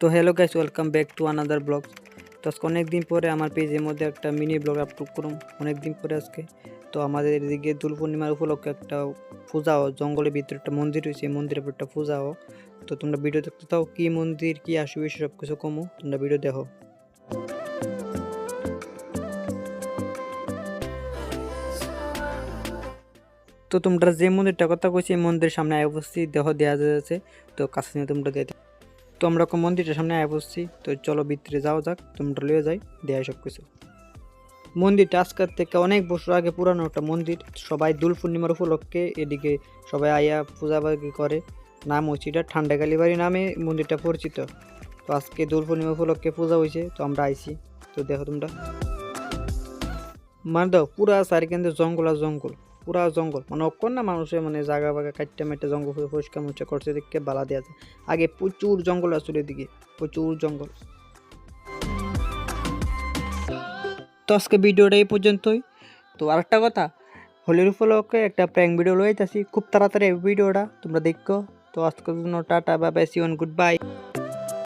তো hello guys welcome back to another blog তো আজকে অনেক দিন পরে আমার পেজের মধ্যে একটা মিনি ব্লগ আপলোড করুন অনেক দিন পরে আজকে। তো আমাদের এদিকে দোল পূর্ণিমার উপলক্ষে একটা পূজাও, জঙ্গলের ভিতরে একটা মন্দির রয়েছে মন্দিরের উপর একটা পূজাও। তো তোমরা ভিডিও দেখতে চাও কী মন্দির, কী আসবে সব কিছু কমো, তোমরা ভিডিও দেখো। তো তোমরা যে মন্দিরটা কথা কইছি, এই মন্দিরের সামনে বসছি দেহ দেওয়া যাচ্ছে। তো কাছে তোমরা দিয়ে তো আমরা কোন মন্দিরটার সামনে আয় বসছি। তো চলো ভিতরে যাওয়া যাক, তোমরা লিয়ে যাই দেয় সব কিছু মন্দিরটা আজকের থেকে অনেক বছর আগে পুরানো একটা মন্দির। সবাই দোল পূর্ণিমার উপলক্ষে এদিকে সবাই আয়া পূজা বাজি করে। নাম হচ্ছে এটা ঠান্ডাকালী বাড়ি নামে মন্দিরটা পরিচিত। তো আজকে দোল পূর্ণিমা উপলক্ষে পূজা হয়েছে, তো আমরা আইছি। তো দেখো তোমরা। মানে দাও পুরা চারি কেন্দ্রে জঙ্গল আর জঙ্গল। পুরা জঙ্গল। মানে অক্ষর না মানুষের মানে জায়গা বাগা কাটতে মাইটে জঙ্গল পরিষ্কার মুচা করছে দেখে বালা যায় আগে প্রচুর জঙ্গল আসলে এদিকে, প্রচুর জঙ্গল। তো আজকে ভিডিওটা এই পর্যন্তই। তো আরেকটা কথা, হোলির উপলক্ষে একটা প্র্যাঙ্ক ভিডিও লইতেছি, খুব তাড়াতাড়ি ভিডিওটা তোমরা দেখো। তো আজকের জন্য tata bye bye see you goodbye